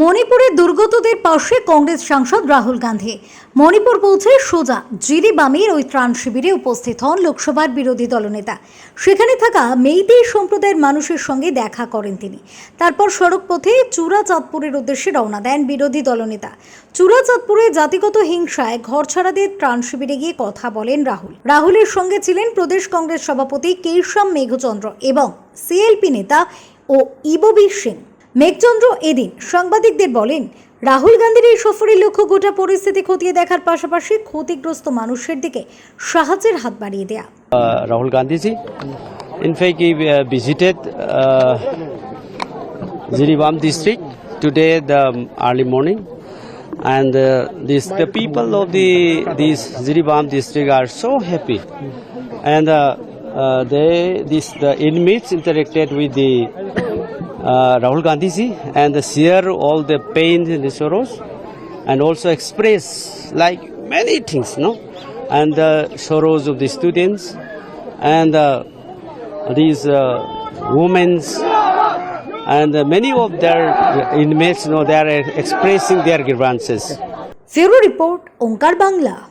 মণিপুরে দুর্গতদের পাশে কংগ্রেস সাংসদ রাহুল গান্ধী। মণিপুর পৌঁছে সোজা জিরিবামির ওই ত্রাণ শিবিরে উপস্থিত হন লোকসভার বিরোধী দলনেতা। সেখানে থাকা মেইতেই সম্প্রদায়ের মানুষের সঙ্গে দেখা করেন তিনি। তারপর সড়ক পথে চূড়াচাঁদপুরের উদ্দেশ্যে রওনা দেন বিরোধী দলনেতা। চূড়াচাঁদপুরে জাতিগত হিংসায় ঘরছাড়াদের ত্রাণ শিবিরে গিয়ে কথা বলেন রাহুল। রাহুলের সঙ্গে ছিলেন প্রদেশ কংগ্রেস সভাপতি কেশব মেঘচন্দ্র এবং সিএলপি নেতা ও ইববীর সিং। মেঘচন্দ্র এদিন সাংবাদিকদের বলেন, রাহুল গান্ধীর এই সফরের লক্ষ্য গোটা পরিস্থিতি খতিয়ে দেখার পাশাপাশি ক্ষতিগ্রস্ত মানুষের দিকে সাহায্যের হাত বাড়িয়ে দেয়া। Rahul Gandhiji in fact visited Jiribam district today the early morning and this the people of the this Jiribam district are so happy and they this the inmates interacted with the uh, Gandhi ji and share all the pain and sorrows and also express like many things, no? And the sorrows of the students and uh, these uh, women's and uh, many of their inmates, you know, they are expressing their grievances. Zero Report, Onkar Bangla.